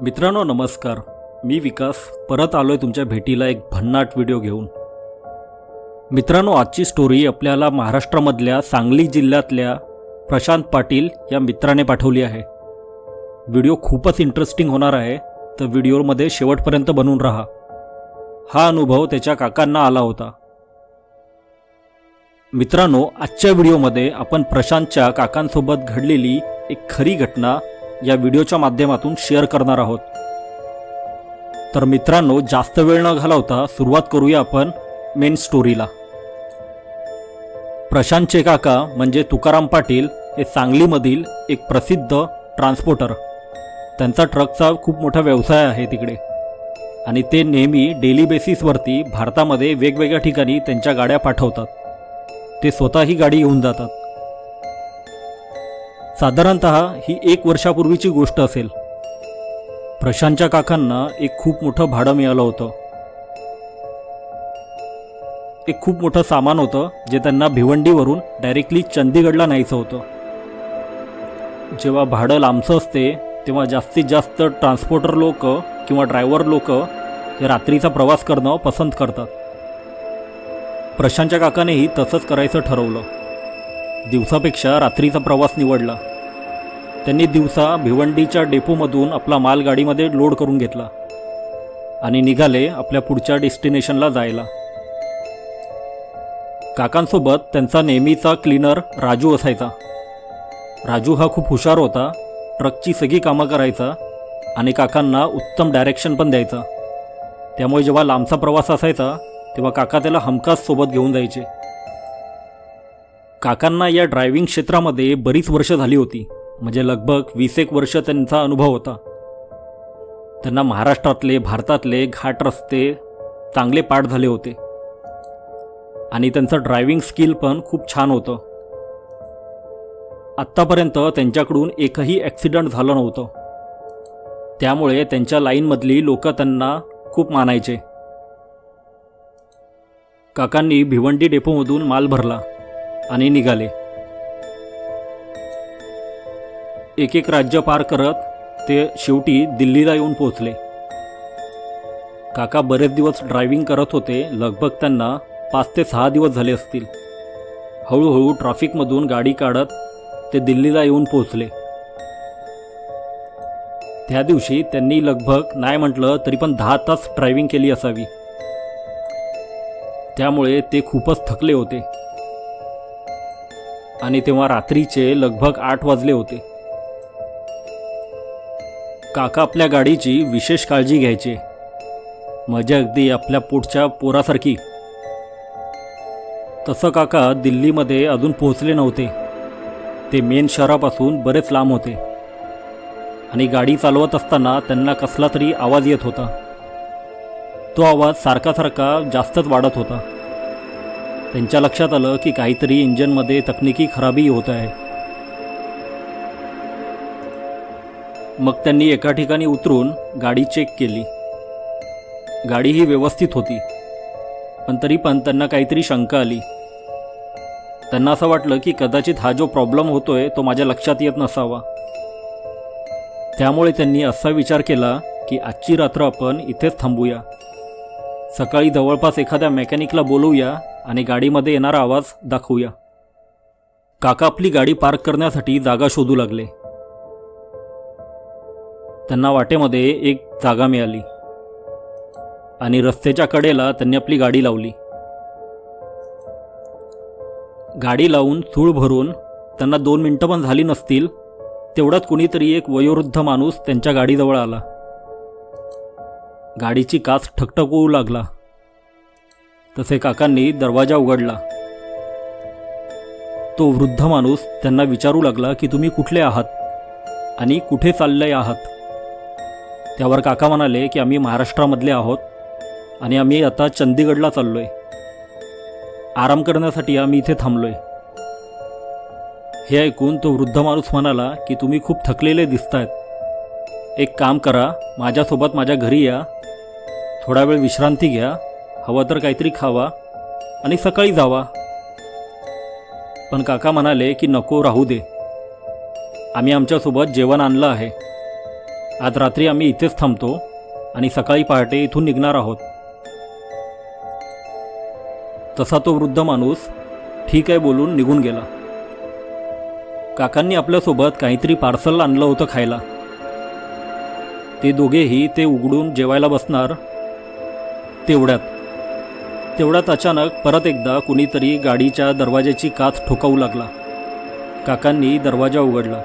मित्रांनो नमस्कार. मी विकास. परत आलो आहे तुमच्या भेटीला एक भन्नाट व्हिडिओ घेऊन. मित्रांनो आजची स्टोरी आपल्याला महाराष्ट्रामधल्या सांगली जिल्ह्यातल्या प्रशांत पाटील या मित्राने पाठवली आहे. व्हिडिओ खूपच इंटरेस्टिंग होणार आहे. तर व्हिडिओमध्ये शेवटपर्यंत बनून राहा. हा अनुभव त्याच्या काकांना आला होता. मित्रांनो आजच्या व्हिडिओमध्ये आपण प्रशांतच्या काकांसोबत घडलेली एक खरी घटना या व्हिडिओच्या माध्यमातून शेअर करणार आहोत. तर मित्रांनो जास्त वेळ न घालवता सुरुवात करूया आपण मेन स्टोरीला. प्रशांतचे काका म्हणजे तुकाराम पाटील हे सांगलीमधील एक प्रसिद्ध ट्रान्सपोर्टर. त्यांचा ट्रकचा खूप मोठा व्यवसाय आहे तिकडे. आणि ते नेहमी डेली बेसिसवरती भारतामध्ये वेगवेगळ्या ठिकाणी त्यांच्या गाड्या पाठवतात. ते स्वतःही गाडी घेऊन जातात. साधारणत ही एक वर्षापूर्वीची गोष्ट असेल. प्रशांतच्या काकांना एक खूप मोठं भाडं मिळालं होतं. एक खूप मोठं सामान होतं जे त्यांना भिवंडीवरून डायरेक्टली चंदीगडला न्यायचं होतं. जेव्हा भाडं लांबचं असते तेव्हा जास्तीत जास्त ट्रान्सपोर्टर लोक किंवा ड्रायव्हर लोक हे रात्रीचा प्रवास करणं पसंत करतात. प्रशांतच्या काकानेही तसंच करायचं ठरवलं. दिवसापेक्षा रात्रीचा प्रवास निवडला. त्यांनी दिवसा भिवंडीच्या डेपोमधून आपला माल गाडीमध्ये लोड करून घेतला आणि निघाले आपल्या पुढच्या डेस्टिनेशनला जायला. काकांसोबत त्यांचा नेहमीचा क्लीनर राजू असायचा. राजू हा खूप हुशार होता ट्रकची सगळी कामं करायचा आणि काकांना उत्तम डायरेक्शन पण द्यायचा. त्यामुळे जेव्हा लांबचा प्रवास असायचा तेव्हा काका त्याला हमखास सोबत घेऊन जायचे. काकांना या ड्रायव्हिंग क्षेत्रामध्ये बरीच वर्ष झाली होती. म्हणजे लगभग वीस एक वर्ष त्यांचा अनुभव होता. त्यांना महाराष्ट्रातले भारतातले घाट रस्ते चांगले पाठ झाले होते. आणि त्यांचं ड्रायव्हिंग स्किल पण खूप छान होतं. आत्तापर्यंत त्यांच्याकडून एकही ॲक्सिडंट झालं नव्हतं. त्यामुळे त्यांच्या लाईनमधली लोक त्यांना खूप मानायचे. काकांनी भिवंडी डेपोमधून माल भरला. आणि निघाले. एक एक राज्य पार करत ते शेवटी दिल्लीला येऊन पोहोचले. काका बरेच दिवस ड्रायव्हिंग करत होते लगभग त्यांना पाच ते सहा दिवस झाले असतील. हळूहळू ट्रॅफिकमधून गाडी काढत ते दिल्लीला येऊन पोहोचले. त्या दिवशी त्यांनी लगभग नाही म्हटलं तरी पण दहा तास ड्रायव्हिंग केली असावी. त्यामुळे ते खूपच थकले होते. आणि तेव्हा रात्रीचे लगभग आठ वाजले होते. काका आपल्या गाडीची विशेष काळजी घ्यायचे. म्हणजे अगदी आपल्या पोटच्या पोरासारखी. तसं काका दिल्लीमध्ये अजून पोहोचले नव्हते. ते मेन शहरापासून बरेच लांब होते. आणि गाडी चालवत असताना त्यांना कसला तरी आवाज येत होता. तो आवाज सारखा सारखा जास्तच वाढत होता. त्यांच्या लक्षात आलं की काहीतरी इंजनमध्ये तकनिकी खराबी होत आहे. मग त्यांनी एका ठिकाणी उतरून गाडी चेक केली. गाडी ही व्यवस्थित होती. पण तरी पण त्यांना काहीतरी शंका आली. त्यांना असं वाटलं की कदाचित हा जो प्रॉब्लेम होतोय तो माझ्या लक्षात येत नसावा. त्यामुळे त्यांनी असा विचार केला की आजची रात्र आपण इथेच थांबूया. सकाळी जवळपास एखाद्या मेकॅनिकला बोलवूया आणि गाडीमध्ये येणारा आवाज दाखवूया. काका आपली गाडी पार्क करण्यासाठी जागा शोधू लागले. त्यांना वाटेमध्ये एक जागा मिळाली. आणि रस्त्याच्या कडेला त्यांनी आपली गाडी लावली. गाडी लावून चूळ भरून त्यांना दोन मिनटं पण झाली नसतील तेवढ्यात कुणीतरी एक वयोवृद्ध माणूस त्यांच्या गाडीजवळ आला. गाडीची काच ठकठकवू लागला. तसे काकांनी दरवाजा उघडला. तो वृद्ध माणूस त्यांना विचारू लागला की तुम्ही कुठले आहात आणि कुठे चालले आहात? त्यावर काका म्हणाले की आम्ही महाराष्ट्रामधले आहोत आणि आम्ही आता चंदीगडला चाललो आहे आराम करण्यासाठी आम्ही इथे थांबलो आहे हे ऐकून तो वृद्ध माणूस म्हणाला की तुम्ही खूप थकलेले दिसतायत. एक काम करा माझ्यासोबत माझ्या घरी या. थोडा वेळ विश्रांती घ्या. हवं तर काहीतरी खावा आणि सकाळी जावा. पण काका म्हणाले की नको राहू दे. आम्ही आमच्यासोबत जेवण आणलं आहे. आज रात्री आम्ही इथेच थांबतो आणि सकाळी पहाटे इथून निघणार आहोत. तसा तो वृद्ध माणूस ठीक आहे बोलून निघून गेला. काकांनी आपल्यासोबत काहीतरी पार्सल आणलं होतं खायला. ते दोघेही ते उघडून जेवायला बसणार तेवढ्यात. तेवढ्यात अचानक परत एकदा कुणीतरी गाडीच्या दरवाजाची काच ठोकावू लागला. काकांनी दरवाजा उघडला.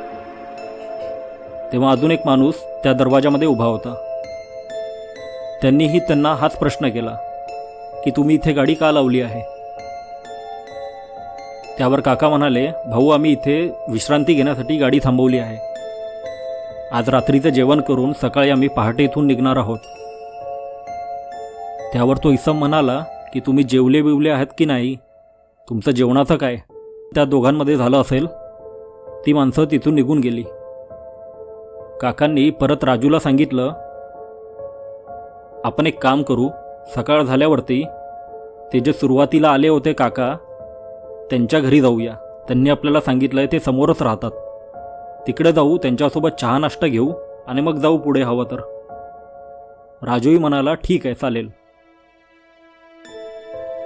तेव्हा अजून एक माणूस त्या दरवाजामध्ये उभा होता. त्यांनीही त्यांना हाच प्रश्न केला की तुम्ही इथे गाडी का लावली आहे? त्यावर काका म्हणाले भाऊ आम्ही इथे विश्रांती घेण्यासाठी गाडी थांबवली आहे. आज रात्रीचं जेवण करून सकाळी आम्ही पहाटे इथून निघणार आहोत. त्यावर तो इसम म्हणाला की तुम्ही जेवले बिवले आहात की नाही? तुमचं जेवणाचं काय? त्या दोघांमध्ये झालं असेल? ती माणसं तिथून निघून गेली. काकांनी परत राजूला सांगितलं आपण एक काम करू. सकाळ झाल्यावरती ते जे सुरुवातीला आले होते काका त्यांच्या घरी जाऊया. त्यांनी आपल्याला सांगितलं आहे ते समोरच राहतात. तिकडे जाऊ त्यांच्यासोबत चहा नाश्ता घेऊ आणि मग जाऊ पुढे हवं तर. राजूही म्हणाला ठीक आहे चालेल.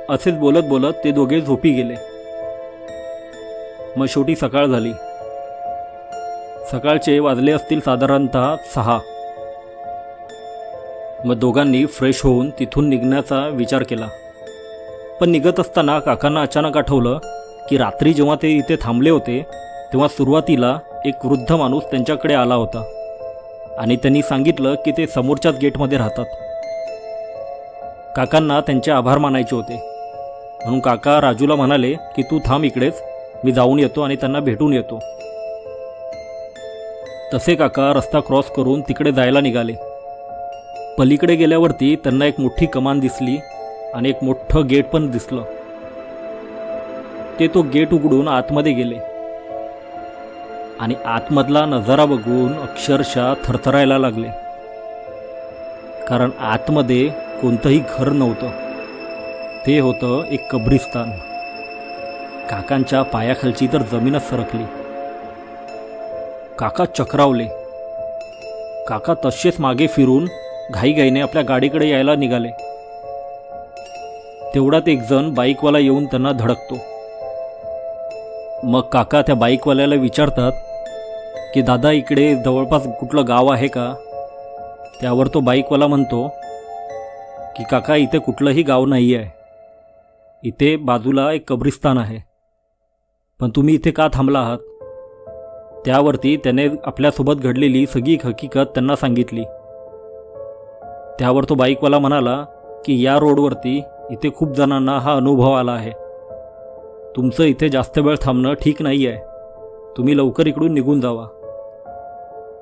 असेच बोलत बोलत ते दोघे झोपी गेले. मग शेवटी सकाळ झाली. सकाळचे वाजले असतील साधारणत सहा. मग दोघांनी फ्रेश होऊन तिथून निघण्याचा विचार केला. पण निघत असताना काकांना अचानक आठवलं की रात्री जेव्हा ते इथे थांबले होते तेव्हा सुरुवातीला एक वृद्ध माणूस त्यांच्याकडे आला होता. आणि त्यांनी सांगितलं की ते समोरच्याच गेटमध्ये राहतात. काकांना त्यांचे आभार मानायचे होते. म्हणून काका राजूला म्हणाले की तू थांब इकडेच. मी जाऊन येतो आणि त्यांना भेटून येतो. तसे काका रस्ता क्रॉस करून तिकडे जायला निघाले. पलीकडे गेल्यावरती त्यांना एक मोठी कमान दिसली आणि एक मोठं गेट पण दिसलं. ते तो गेट उघडून आतमध्ये गेले. आणि आतमधला नजारा बघून अक्षरशः थरथरायला लागले. कारण आतमध्ये कोणतंही घर नव्हतं. ते होतं एक कब्रिस्तान. काकांच्या पायाखालची तर जमीनच सरकली. काका चक्रावले. काका तसेच मागे फिरून घाईघाईने आपल्या गाडीकडे यायला निघाले. तेवढ्यात एक जण बाईकवाला येऊन त्यांना धडकतो. मग काका त्या बाईकवाल्याला विचारतात की दादा इकडे जवळपास कुठलं गाव आहे का? त्यावर तो बाईकवाला म्हणतो की काका इथे कुठलंही गाव नाही आहे इथे बाजूला एक कब्रिस्तान आहे. पण तुम्ही इथे का थांबला आहात? त्यावरती त्याने आपल्यासोबत घडलेली सगळी हकीकत त्यांना सांगितली. त्यावर तो बाईकवाला म्हणाला की या रोडवरती इथे खूप जणांना हा अनुभव आला आहे. तुमचं इथे जास्त वेळ थांबणं ठीक नाही आहे तुम्ही लवकर इकडून निघून जावा.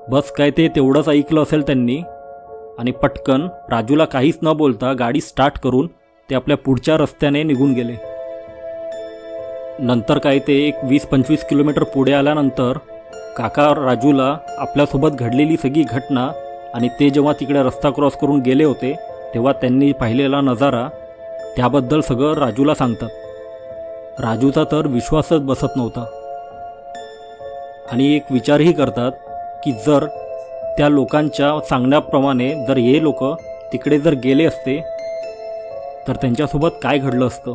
बस काय ते तेवढंच ऐकलं असेल त्यांनी. आणि पटकन राजूला काहीच न बोलता गाडी स्टार्ट करून ते आपल्या पुढच्या रस्त्याने निघून गेले. नंतर काय ते एक वीस पंचवीस किलोमीटर पुढे आल्यानंतर काका राजूला आपल्यासोबत घडलेली सगळी घटना आणि ते जेव्हा तिकडे रस्ता क्रॉस करून गेले होते तेव्हा त्यांनी पाहिलेला नजारा त्याबद्दल सगळं राजूला सांगतात. राजूचा तर विश्वासच बसत नव्हता. आणि एक विचारही करतात की जर त्या लोकांच्या सांगण्याप्रमाणे जर हे लोक तिकडे जर गेले असते तर त्यांच्यासोबत काय घडलं असतं?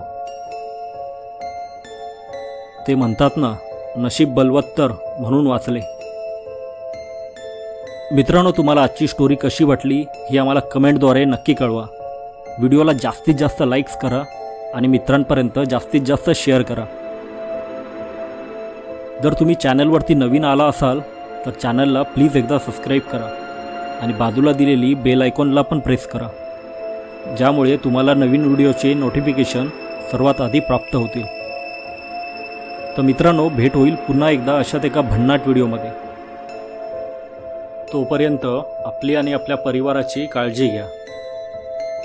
ते म्हणतात ना नशीब बलवत्तर म्हणून वाचले. मित्रांनो तुम्हाला आजची स्टोरी कशी वाटली ही आम्हाला कमेंटद्वारे नक्की कळवा. व्हिडिओला जास्तीत जास्त लाईक्स करा आणि मित्रांपर्यंत जास्तीत जास्त शेअर करा. जर तुम्ही चॅनलवरती नवीन आला असाल तर चॅनलला प्लीज एकदा सबस्क्राईब करा आणि बाजूला दिलेली बेल आयकॉनला पण प्रेस करा. ज्यामुळे तुम्हाला नवीन व्हिडिओचे नोटिफिकेशन सर्वात आधी प्राप्त होतील. तर मित्रांनो भेट होईल पुन्हा एकदा अशात एका भन्नाट व्हिडिओमध्ये. तोपर्यंत आपली आणि आपल्या परिवाराची काळजी घ्या.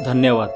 धन्यवाद.